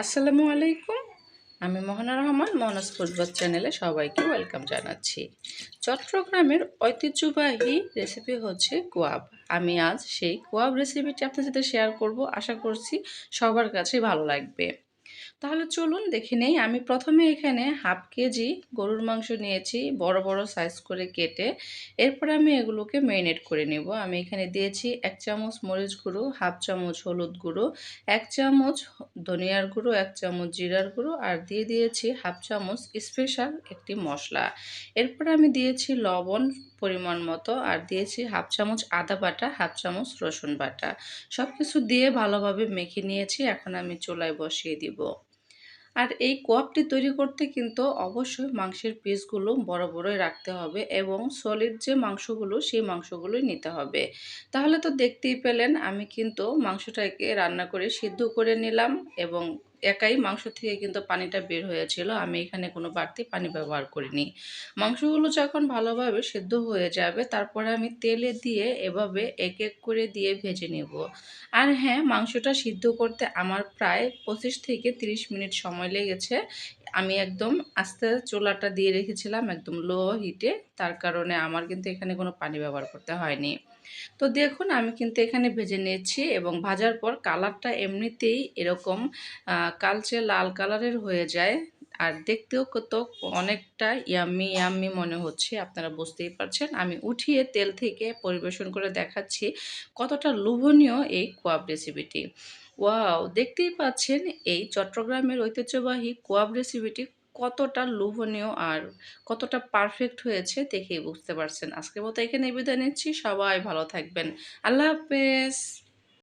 আসসালামু আলাইকুম। আমি মোহনা রহমান মহানাজ ফুটবল চ্যানেলে সবাইকে ওয়েলকাম জানাচ্ছি। চট্টগ্রামের ঐতিহ্যবাহী রেসিপি হচ্ছে কোয়াব। আমি আজ সেই কোয়াব রেসিপিটি আপনার সাথে শেয়ার করব। আশা করছি সবার কাছে ভালো লাগবে। তাহলে চলুন দেখে নেই, আমি প্রথমে এখানে হাফ কেজি গরুর মাংস নিয়েছি, বড় বড় সাইজ করে কেটে। এরপর আমি এগুলোকে ম্যারিনেট করে নেব। আমি এখানে দিয়েছি এক চামচ মরিচ গুঁড়ো, হাফ চামচ হলুদ গুঁড়ো, এক চামচ ধনিয়ার গুঁড়ো, এক চামচ জিরার গুঁড়ো, আর দিয়ে দিয়েছি হাফ চামচ স্পেশাল একটি মশলা। এরপর আমি দিয়েছি লবণ পরিমাণ মতো, আর দিয়েছি হাফ চামচ আদা বাটা, হাফ চামচ রসুন বাটা। সব কিছু দিয়ে ভালোভাবে মেখে নিয়েছি, এখন আমি চুলায় বসিয়ে দিব। আর এই কোয়াপটি তৈরি করতে কিন্তু অবশ্যই মাংসের পিসগুলো বড় বড়ই রাখতে হবে এবং সলিড যে মাংসগুলো, সেই মাংসগুলোই নিতে হবে। তাহলে তো দেখতেই পেলেন, আমি কিন্তু মাংসটাকে রান্না করে সিদ্ধ করে নিলাম এবং একাই মাংস থেকে কিন্তু পানিটা বের হয়েছিল। আমি এখানে কোনো বাড়তি পানি ব্যবহার করিনি। মাংসগুলো যখন ভালোভাবে সেদ্ধ হয়ে যাবে, তারপরে আমি তেলে দিয়ে এভাবে এক এক করে দিয়ে ভেজে নেব। আর হ্যাঁ মাংসটা সিদ্ধ করতে আমার প্রায় পঁচিশ থেকে তিরিশ মিনিট সময় লেগেছে। আমি একদম আস্তে চুলাটা দিয়ে রেখেছিলাম একদম লো হিটে তার কারণে আমার কিন্তু এখানে কোনো পানি ব্যবহার করতে হয়নি। তো দেখুন, আমি কিন্তু এখানে ভেজে নিয়েছি এবং ভাজার পর কালারটা এমনিতেই এরকম কালচে লাল কালারের হয়ে যায়। আর দেখতেও কত অনেকটা ইয়াম্মি ইয়াম্মি মনে হচ্ছে, আপনারা বুঝতেই পারছেন। আমি উঠিয়ে তেল থেকে পরিবেশন করে দেখাচ্ছি কতটা লোভনীয় এই কোয়াব রেসিপিটি ওয়াও দেখতেই পাচ্ছেন এই চট্টগ্রামের ঐতিহ্যবাহী কোয়াব রেসিপিটি কতটা লোভনীয় আর কতটা পারফেক্ট হয়েছে দেখেই বুঝতে পারছেন। আজকের মতো এখানে বিদায় নিচ্ছি। সবাই ভালো থাকবেন। আল্লাহ হাফেজ।